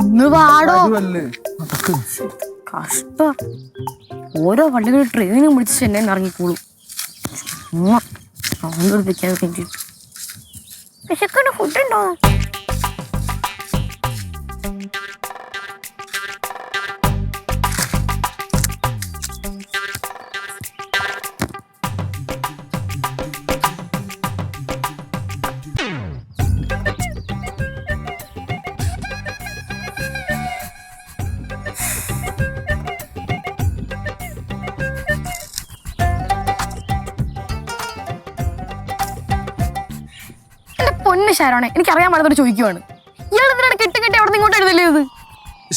ഒന്ന് പാടോ കഷ്ടം. ഓരോ വള്ളികൾ ട്രെയിനും ഇറങ്ങിക്കോളൂ സൗന്ദര്യിപ്പിക്കാൻ വേണ്ടി. വിശക്കണ്ട ഫുഡുണ്ടോ എന്റെ പൊന്ന് ശരണേ എനിക്ക് അറിയാൻ പാടുന്നോട് ചോദിക്കുവാണ്. ഇയാൾ എന്തിനാണ് കെട്ടി കെട്ടി അവിടെ ഇങ്ങോട്ട് എഴുതല്ലേ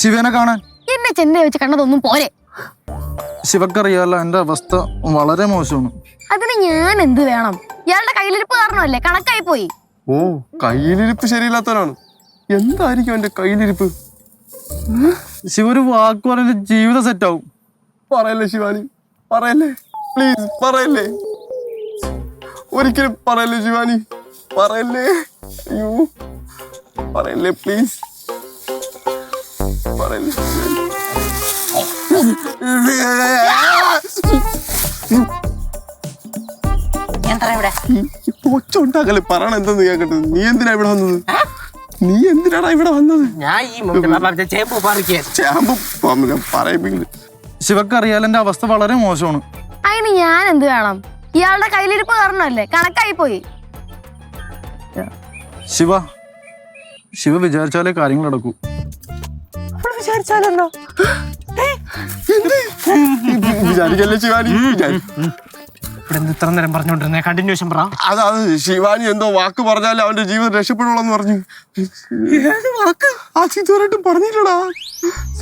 ശിവനെ കാണാൻ. എന്നെ ചെന്നൈ വെച്ച് കണ്ടതൊന്നും പോരെ. ശിവക്കറിയാലോ എന്റെ അവസ്ഥ വളരെ മോശമാണ്. അതിന് ഞാൻ എന്ത് വേണം? ഇയാളുടെ കയ്യിലിരിപ്പ് കാരണമല്ലേ? കണക്കായി പോയി. ഓ കയ്യിലിരിപ്പ് ശരിയില്ലാത്തവരാണ് എന്തായിരിക്കും എന്റെ കയ്യിലിരിപ്പ്? ശിവ ഒരു വാക്ക് പറഞ്ഞ ജീവിതം സെറ്റാവും പറയല്ലേ ശിവാനി? പറയല്ലേ? പ്ലീസ് പറയല്ലേ? ഒരിക്കലും പറയല്ലേ ശിവാനി? പറയല്ലേ? അയ്യോ. പറയല്ലേ പ്ലീസ് പറയല്ലേ. കേക്കട്ടെ? നീ എന്തിനാ ഇവിടെ വന്നത്? നീ എന്തിനാടാ ഇവിടെ വന്നത്? ഞാൻ ഈ മറ്റേ ചേമ്പ് പറിക്കാൻ ചാമ്പ് പറയിപ്പിക്കില്ല. ശിവക്കറിയാലോ എന്റെ അവസ്ഥ വളരെ മോശമാണ്. അതിന് ഞാൻ എന്ത് വേണം? ഇയാളുടെ കയ്യിലിരിപ്പ് കാരണമല്ലേ കണക്കായി പോയി ശിവ ശിവ വിചാരിച്ചാലേ കാര്യങ്ങൾ നടക്കൂ. വിചാരിച്ചാലല്ലോ. വിചാരിക്കല്ലേ ശിവാനി? ഇവിടെ ഇത്ര നേരം പറഞ്ഞോണ്ടിരുന്നേ കണ്ടിന്യൂഷൻ പറ. ശിവാനി എന്തോ വാക്ക് പറഞ്ഞാലേ അവന്റെ ജീവിതം രക്ഷപ്പെടുള്ളൂ പറഞ്ഞു. ഏത് വാക്ക്? ആ പറഞ്ഞില്ലടാ.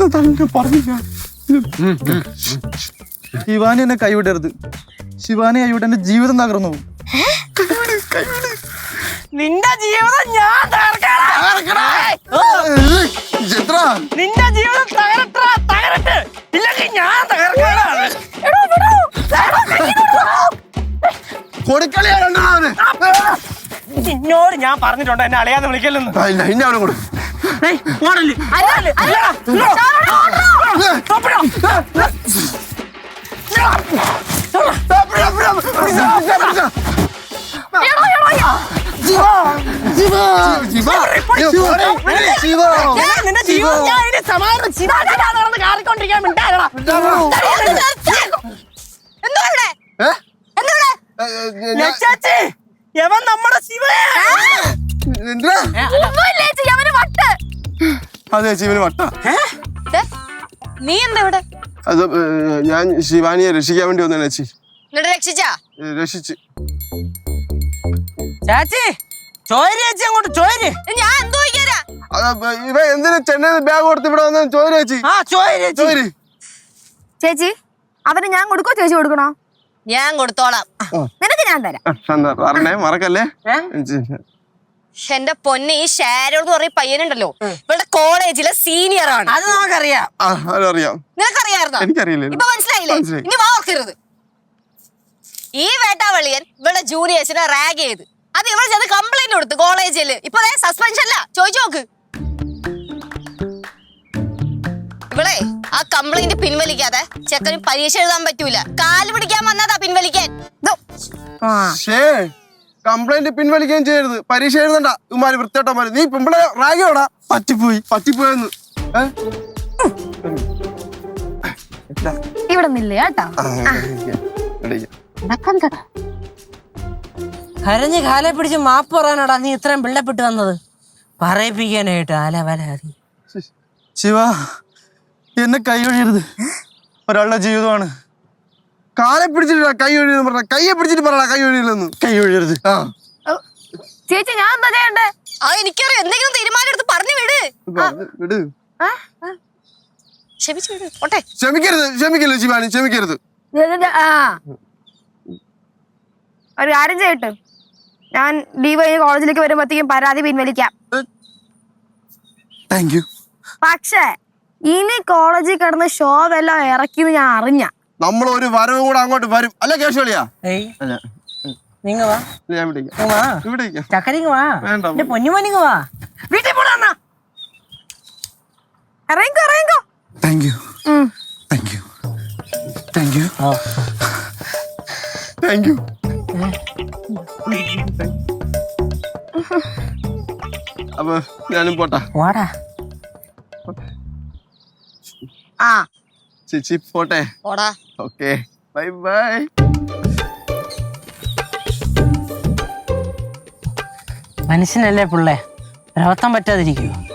തന്നെ പറഞ്ഞില്ല. ശിവാനി എന്നെ കൈവിടരുത്. ശിവാനി കൈവിട്ട് എന്റെ ജീവിതം തകർന്നു പോകും. കൈവിട് കൈവിട്. നിന്റെ ജീവിതം ഞാൻ നിന്റെ ജീവിതം തകരട്ടാ തകരട്ട്. ഇല്ലെങ്കിൽ ഞാൻ തകർക്കാനാണ് കൊടുക്കളിയാണ് നിന്നോട് ഞാൻ പറഞ്ഞിട്ടുണ്ട് എന്നെ അളയാന്ന് വിളിക്കല്ലെന്ന്. ഇല്ല യവൻ നമ്മുടെ അതെ ശിവന് വട്ട. നീ എന്താ ഇവിടെ? അത് ഞാൻ ശിവാനിയെ രക്ഷിക്കാൻ വേണ്ടി വന്നേ ചേച്ചി. രക്ഷിച്ചാ? ഏ, ചാച്ചി അങ്ങോട്ട് ചോരി. ഞാൻ എന്തോ ചോദിക്കാനാ അത് ഇവ എന്തിനാ ചെന്നൈ ബാഗ് കൊടുത്ത് ഇവിടെ വന്ന ചോര ആ ചേച്ചി. ചോര്. ചേച്ചി അവന് ഞാൻ കൊടുക്കോ ചേച്ചി കൊടുക്കണോ? ഞാൻ കൊടുത്തോളാം. നിനക്ക് ഞാൻ തരാം. പറഞ്ഞേ മറക്കല്ലേ? എന്റെ പൊന്നെ ഈ ഷാരോൺ എന്ന് പറയുന്ന പയ്യനുണ്ടല്ലോ. ഇവളുടെ കോളേജിലെ സീനിയർ ആണ്. അത് നമുക്കറിയാം. അറിയാം അതറിയാം. നിനക്കറിയായിരുന്നോ? എനിക്കറിയില്ല. ഇപ്പൊ മനസ്സിലായില്ലേ? മനസ്സിലായി. ഇനി വാ ഓർക്കരുത്. ഈ വേട്ടാവളിയൻ ഇവളുടെ ജൂനിയേഴ്സിനെ റാഗ് ചെയ്ത് അത് കംപ്ലൈന്റ് കൊടുത്തു കോളേജിൽ ഇപ്പൊ സസ്പെൻഷൻ അല്ല ചോദിച്ചു നോക്ക്. ഇവളെ ആ കംപ്ലൈന്റ് പിൻവലിക്കാതെ ചെക്കന് പരീക്ഷ എഴുതാൻ പറ്റൂല. കാൽ പിടിക്കാൻ വന്നതാ പിൻവലിക്കാൻ. കംപ്ലൈന്റ് പിൻവലിക്കുകയും ചെയ്യരുത്. പരീക്ഷ എഴുതണ്ട. ഇമാര് വൃത്തിയോട്ടമാര് നീ പിമ്പിളെ റാഗിയോടാ? പറ്റിപ്പോയി. പറ്റിപ്പോയെന്ന്? ഇവിടെ നിന്നില്ലേ കേട്ടോ. കരഞ്ഞ് കാലെ പിടിച്ച് മാപ്പ് പറയാനോടാ നീ ഇത്രയും പിള്ളപ്പെട്ട് വന്നത്? പറയിപ്പിക്കാനായിട്ട് അല വല ശിവ എന്നെ കൈവഴിയരുത് ഒരാളുടെ ജീവിതമാണ്. കാലെ പിടിച്ചിട്ട് കൈ ഒഴിയെന്ന് പറഞ്ഞ കൈയെ പിടിച്ചിട്ട് പറയടാ കൈ ഒഴിയില്ലെന്ന് കൈ ഒഴിയരുത് ആ ചേച്ചി ഞാൻ എന്താ ചെയ്യണ്ടേ? ആ എനിക്കറിയാം. എന്തെങ്കിലും തീരുമാനം എടുത്ത് പറഞ്ഞു വിട്. വിട്. ക്ഷമിച്ചു വിട്. ഓട്ടെ ക്ഷമിക്കരുത്. ക്ഷമിക്കരുത് ശിവാനി. ക്ഷമിക്കരുത്. ഒരു കാര്യം ചെയ്യട്ടെ. ഞാൻ ലീവ് കഴിഞ്ഞ് കോളേജിലേക്ക് വരുമ്പോഴത്തേക്കും പരാതി പിൻവലിക്കാം. താങ്ക് യു പക്ഷേ ഇനി കോളേജിൽ കിടന്ന് ഷോ വല്ലതും ഇറക്കിന്ന് ഞാൻ അറിഞ്ഞ. നമ്മൾ ഒരു വരവ് കൂടെ അങ്ങോട്ട് വരും. അല്ല കേശവളിയാ? ഏയ്. അല്ല. നിങ്ങ വാ. ഞാൻ പിടിക്കാം ഇങ്ങ് വാ. ഇവിടെ ഇരിക്കാം. ചക്കരിങ് വാ. വേണ്ട. എന്റെ പൊന്നുമോനിങ് വാ. വീട്ടിൽ പോടാ അണ്ണാ. ഇറങ്ങിക്കോ ഇറങ്ങിക്കോ. Thank you thank you thank you oh thank you അപ്പൊ ഞാനും പോട്ടാ. വാടാ. ആ. ചേച്ചി പോട്ടെ. പോടാ. ഓക്കെ. Bye bye. മനുഷ്യനല്ലേ പിള്ളേ? പ്രവർത്തം പറ്റാതിരിക്കുവോ?